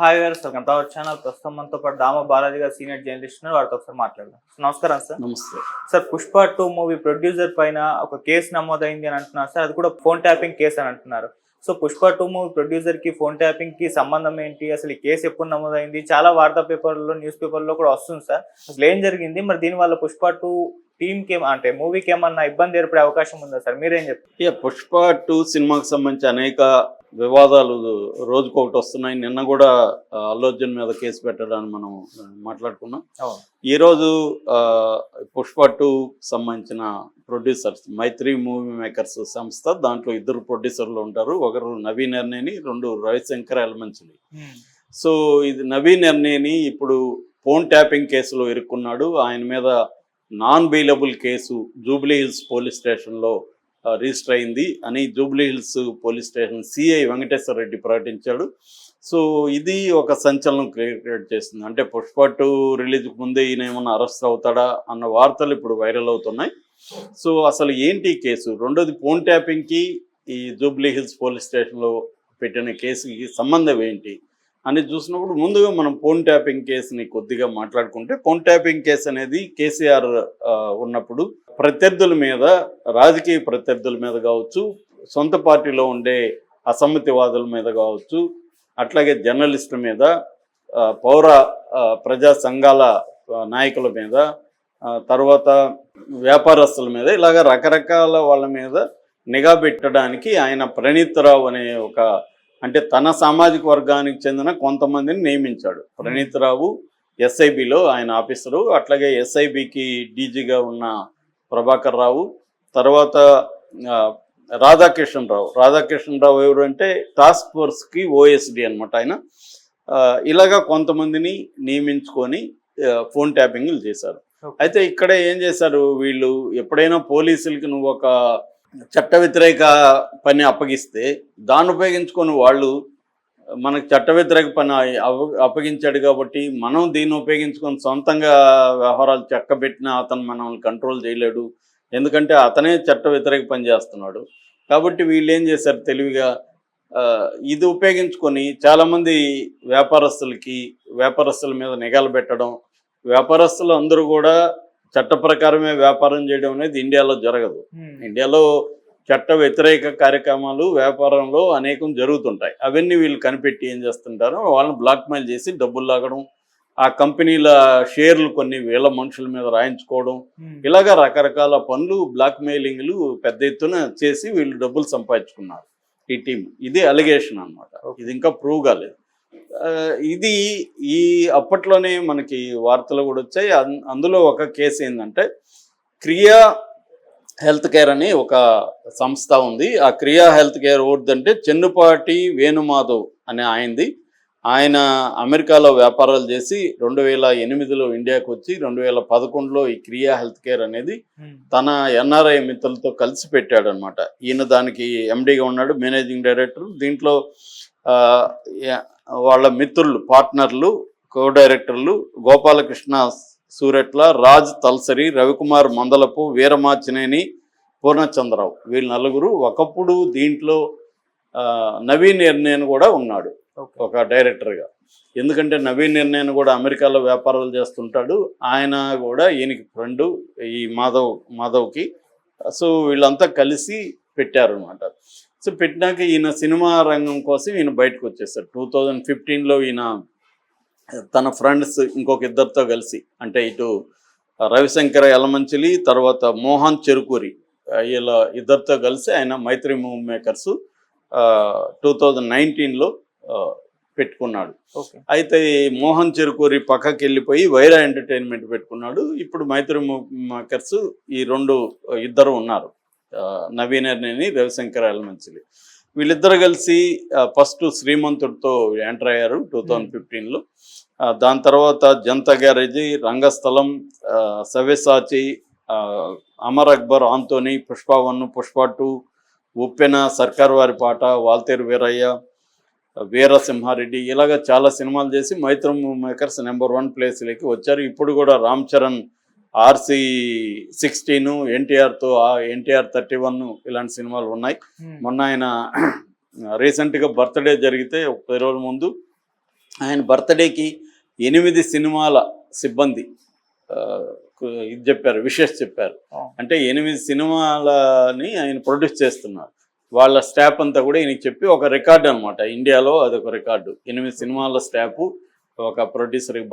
Hi గారు welcome to our channel. ప్రస్తుతం మనతో పాటు దామ బాలాజీ గారు సీనియర్ జర్నలిస్ట్ వారితో ఒకసారి మాట్లాడదాం. నమస్కారం సార్. నమస్తే. Sir Pushpa two movie producer పైన ఒక కేసు నమోదైంది అని అంటున్నారు సార్. అది కూడా ఫోన్ ట్యాపింగ్ కేసు అని అంటున్నారు. సో పుష్ప టూ మూవీ ప్రొడ్యూసర్కి ఫోన్ ట్యాపింగ్కి సంబంధం ఏంటి? అసలు ఈ కేసు ఎప్పుడు నమోదైంది? చాలా వార్తా పేపర్లో న్యూస్ పేపర్లో కూడా వస్తుంది సార్. అసలు ఏం జరిగింది? మరి దీని వల్ల పుష్ప టూ టీమ్కి అంటే మూవీకి ఏమన్నా ఇబ్బంది ఏర్పడే అవకాశం ఉందా సార్? మీరేం చెప్తారు ఇక పుష్ప టూ సినిమాకి సంబంధించి అనేక వివాదాలు రోజుకొకటి వస్తున్నాయి. నిన్న కూడా ఆ, అల్లు అర్జున్ మీద కేసు పెట్టడాన్ని మనం మాట్లాడుకున్నాం. ఈరోజు పుష్ప టూ సంబంధించిన ప్రొడ్యూసర్స్ మైత్రి మూవీ మేకర్స్ సంస్థ దాంట్లో ఇద్దరు ప్రొడ్యూసర్లు ఉంటారు. ఒకరు నవీన్ ఎర్నేని రెండు రవిశంకర్ ఎలమంచులి సో ఇది నవీన్ ఎర్నేని ఇప్పుడు ఫోన్ ట్యాపింగ్ కేసులో ఇరుక్కున్నాడు. ఆయన మీద non bailable case Jubilee Hills police స్టేషన్లో రిజిస్టర్ అయింది. అని Jubilee Hills police station CI Venkateswara Reddy ప్రకటించాడు. సో ఇది ఒక సంచలనం క్రియేట్ చేస్తుంది అంటే పుష్ప టూ రిలీజ్కి ముందే ఈయన ఏమన్నా అరెస్ట్ అవుతాడా అన్న వార్తలు ఇప్పుడు వైరల్ అవుతున్నాయి. సో అసలు ఏంటి కేసు? రెండోది ఫోన్ ట్యాపింగ్కి ఈ జూబ్లీ హిల్స్ పోలీస్ స్టేషన్లో పెట్టిన కేసుకి సంబంధం ఏంటి? అని చూసినప్పుడు ముందుగా మనం ఫోన్ ట్యాపింగ్ కేసుని కొద్దిగా మాట్లాడుకుంటే ఫోన్ ట్యాపింగ్ కేసు అనేది కేసీఆర్ ఉన్నప్పుడు ప్రత్యర్థుల మీద రాజకీయ ప్రత్యర్థుల మీద కావచ్చు సొంత పార్టీలో ఉండే అసమ్మతివాదుల మీద కావచ్చు అట్లాగే జర్నలిస్టుల మీద పౌర ప్రజా సంఘాల నాయకుల మీద తర్వాత వ్యాపారస్తుల మీద ఇలాగ రకరకాల వాళ్ళ మీద నిఘా పెట్టడానికి ఆయన ప్రణీతరావు అనే ఒక అంటే తన సామాజిక వర్గానికి చెందిన కొంతమందిని నియమించాడు. ప్రణీతరావు ఎస్ఐబిలో ఆయన ఆఫీసరు అట్లాగే ఎస్ఐబికి డీజీగా ఉన్న ప్రభాకర్ రావు తర్వాత ఆ, రాధాకిషన్ రావు. రాధాకిషన్ రావు ఎవరు అంటే టాస్క్ ఫోర్స్కి ఓఎస్డి అనమాట ఆయన. ఇలాగా కొంతమందిని నియమించుకొని ఫోన్ ట్యాపింగ్లు చేశారు. అయితే ఇక్కడ ఏం చేశారు వీళ్ళు? ఎప్పుడైనా పోలీసులకి నువ్వు ఒక చట్ట వ్యతిరేక పని అప్పగిస్తే దాన్ని ఉపయోగించుకొని వాళ్ళు మనకు చట్ట వ్యతిరేక పని అప్పగించాడు కాబట్టి మనం దీన్ని ఉపయోగించుకొని సొంతంగా వ్యవహారాలు చెక్కబెట్టిన అతను మనల్ని కంట్రోల్ చేయలేడు. ఎందుకంటే అతనే చట్ట వ్యతిరేక పని చేస్తున్నాడు. కాబట్టి వీళ్ళు ఏం చేశారు తెలివిగా? ఇది ఉపయోగించుకొని చాలామంది వ్యాపారస్తులకి వ్యాపారస్తుల మీద నిఘాలు పెట్టడం వ్యాపారస్తులు అందరూ కూడా చట్ట ప్రకారమే వ్యాపారం చేయడం అనేది ఇండియాలో జరగదు. ఇండియాలో చట్ట వ్యతిరేక కార్యక్రమాలు వ్యాపారంలో అనేకం జరుగుతుంటాయి. అవన్నీ వీళ్ళు కనిపెట్టి ఏం చేస్తుంటారో వాళ్ళని బ్లాక్మెయిల్ చేసి డబ్బులు లాగడం ఆ కంపెనీల షేర్లు కొన్ని వేల మనుషుల మీద రాయించుకోవడం ఇలాగా రకరకాల పనులు బ్లాక్ మెయిలింగ్లు పెద్ద ఎత్తున చేసి వీళ్ళు డబ్బులు సంపాదించుకున్నారు ఈ టీం. ఇది అలిగేషన్ అన్నమాట. ఇది ఇంకా ప్రూవ్ కాలేదు. ఇది ఈ అప్పట్లోనే మనకి వార్తలు కూడా వచ్చాయి. అందులో ఒక కేసు ఏంటంటే క్రియా హెల్త్ కేర్ అని ఒక సంస్థ ఉంది. ఆ క్రియా హెల్త్ కేర్ అంటే చెన్నుపాటి వేణుమాధవ్ అనే ఆయనది. ఆయన అమెరికాలో వ్యాపారాలు చేసి రెండు వేల ఎనిమిదిలో ఇండియాకు వచ్చి రెండు వేల పదకొండులో ఈ క్రియా హెల్త్ కేర్ అనేది తన ఎన్ఆర్ఐ మిత్రులతో కలిసి పెట్టాడు అనమాట ఈయన దానికి ఎండీగా ఉన్నాడు మేనేజింగ్ డైరెక్టర్. దీంట్లో వాళ్ళ మిత్రులు పార్ట్నర్లు కో డైరెక్టర్లు గోపాలకృష్ణ సూరెట్ల రాజ్ తల్సరి రవికుమార్ మందలపు వీరమాచినేని పూర్ణచంద్రరావు. వీళ్ళు నలుగురు ఒకప్పుడు దీంట్లో నవీన్ ఎర్నేన్ కూడా ఉన్నాడు. ఒక డైరెక్టర్గా. ఎందుకంటే నవీన్ నిర్ణయన్ కూడా అమెరికాలో వ్యాపారాలు చేస్తుంటాడు. ఆయన కూడా ఈయనకి ఫ్రెండ్ ఈ మాధవ్ మాధవ్కి. సో వీళ్ళంతా కలిసి పెట్టారు అనమాట సో పెట్టినాక ఈయన సినిమా రంగం కోసం ఈయన బయటకు వచ్చేసాడు. టూ థౌజండ్ ఫిఫ్టీన్లో ఈయన తన ఫ్రెండ్స్ ఇంకొక ఇద్దరితో కలిసి అంటే ఇటు రవిశంకర యలమంచిలి తర్వాత మోహన్ చెరుకూరి వీళ్ళ ఇద్దరితో కలిసి ఆయన Mythri movie makers two thousand నైన్టీన్లో పెట్టుకున్నాడు. ఓకే. అయితే ఈ మోహన్ చెరుకూరి పక్కకి వెళ్ళిపోయి వైరా ఎంటర్టైన్మెంట్ పెట్టుకున్నాడు. ఇప్పుడు మైత్రి మేకర్స్ ఈ రెండు ఇద్దరు ఉన్నారు. ఆ, నవీన్ అర్నేని రవిశంకర్ ఎలమంచిలి వీళ్ళిద్దరు కలిసి ఫస్ట్ శ్రీమంతుడితో ఎంటర్ అయ్యారు టూ థౌజండ్ ఫిఫ్టీన్లో. దాని తర్వాత Janatha garage Rangasthalam Savyasachi Amar Akbar Anthony Pushpa one Pushpa two Uppena Sarkaru Vaari Paata Waltair Veeraiah Veera Simha Reddy ఇలాగ చాలా సినిమాలు చేసి మైత్రం మేకర్స్ నెంబర్ వన్ ప్లేస్లోకి వచ్చారు. ఇప్పుడు కూడా రామ్ చరణ్ ఆర్సి సిక్స్టీన్ ఎన్టీఆర్తో ఎన్టీఆర్ థర్టీ వన్ ఇలాంటి సినిమాలు ఉన్నాయి. మొన్న ఆయన రీసెంట్గా బర్త్డే జరిగితే ఒక పది రోజుల ముందు ఆయన బర్త్డేకి ఎనిమిది సినిమాల సిబ్బంది ఇది చెప్పారు విషెస్ చెప్పారు. Oh. అంటే ఎనిమిది సినిమాలని ఆయన ప్రొడ్యూస్ చేస్తున్నారు. వాళ్ళ స్టాఫ్ అంతా కూడా ఈయనకి చెప్పి ఒక రికార్డు అనమాట ఇండియాలో అదొక రికార్డు. ఎనిమిది సినిమాల స్టాఫ్ ఒక ప్రొడ్యూసర్కి